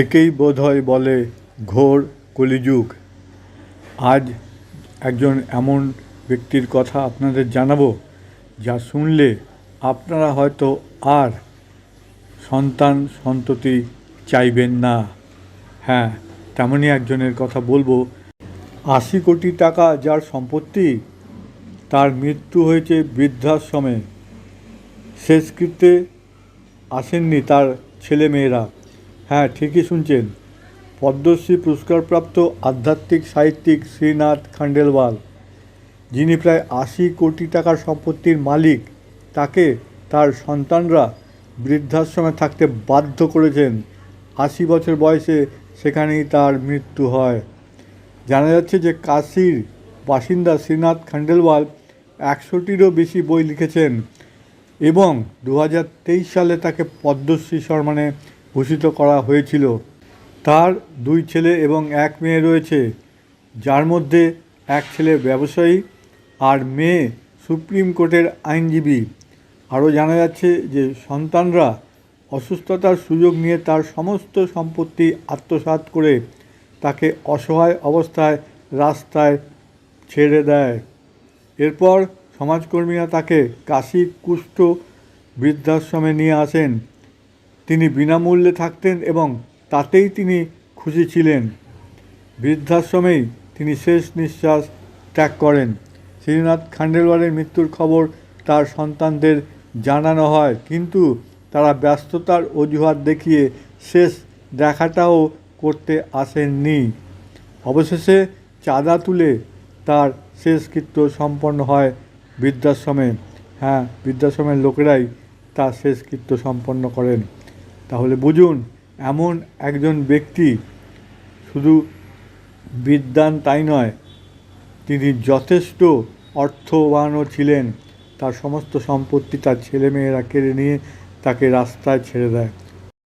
একেই বোধহয় বলে ঘোর কলিযুগ। আজ একজন এমন ব্যক্তির কথা আপনাদের জানাব, যা শুনলে আপনারা হয়তো আর সন্তান সন্ততি চাইবেন না। হ্যাঁ তেমনই একজনের কথা বলব। আশি কোটি টাকা যার সম্পত্তি, তার মৃত্যু হয়েছে বৃদ্ধাশ্রমে। শেষকৃত্যে আসেননি তার ছেলেমেয়েরা। হ্যাঁ ঠিকই শুনছেন। পদ্মশ্রী পুরস্কারপ্রাপ্ত আধ্যাত্মিক সাহিত্যিক শ্রীনাথ খান্ডেলওয়াল, যিনি প্রায় আশি কোটি টাকার সম্পত্তির মালিক, তাকে তার সন্তানরা বৃদ্ধাশ্রমে থাকতে বাধ্য করেছেন। আশি বছর বয়সে সেখানেই তার মৃত্যু হয়। জানা যাচ্ছে যে কাশির বাসিন্দা শ্রীনাথ খান্ডেলওয়াল একশোটিরও বেশি বই লিখেছেন এবং দু হাজার তেইশ সালে তাকে পদ্মশ্রী সম্মানে ভূষিত করা হয়েছিল। তার দুই ছেলে এবং এক মেয়ে রয়েছে, যার মধ্যে এক ছেলে ব্যবসায়ী আর মেয়ে সুপ্রিম কোর্টের আইনজীবী। আরও জানা যাচ্ছে যে সন্তানরা অসুস্থতার সুযোগ নিয়ে তার সমস্ত সম্পত্তি আত্মসাৎ করে তাকে অসহায় অবস্থায় রাস্তায় ছেড়ে দেয়। এরপর সমাজকর্মীরা তাকে কাশী কুষ্ঠ বৃদ্ধাশ্রমে নিয়ে আসেন। তিনি বিনামূল্যে থাকতেন এবং তাতেই তিনি খুশি ছিলেন। বৃদ্ধাশ্রমেই তিনি শেষ নিঃশ্বাস ত্যাগ করেন। শ্রীনাথ খান্ডেলওয়ালের মৃত্যুর খবর তার সন্তানদের জানানো হয়, কিন্তু তারা ব্যস্ততার অজুহাত দেখিয়ে শেষ দেখাটাও করতে আসেননি। অবশেষে চাঁদা তুলে তার শেষকৃত্য সম্পন্ন হয় বৃদ্ধাশ্রমে। হ্যাঁ বৃদ্ধাশ্রমের লোকেরাই তার শেষকৃত্য সম্পন্ন করেন। তাহলে বুঝুন, এমন একজন ব্যক্তি শুধু বিদ্যান তাই নয়, তিনি যথেষ্ট অর্থবানও ছিলেন। তার সমস্ত সম্পত্তি তার ছেলেমেয়েরা কেড়ে নিয়ে তাকে রাস্তায় ছেড়ে দেয়।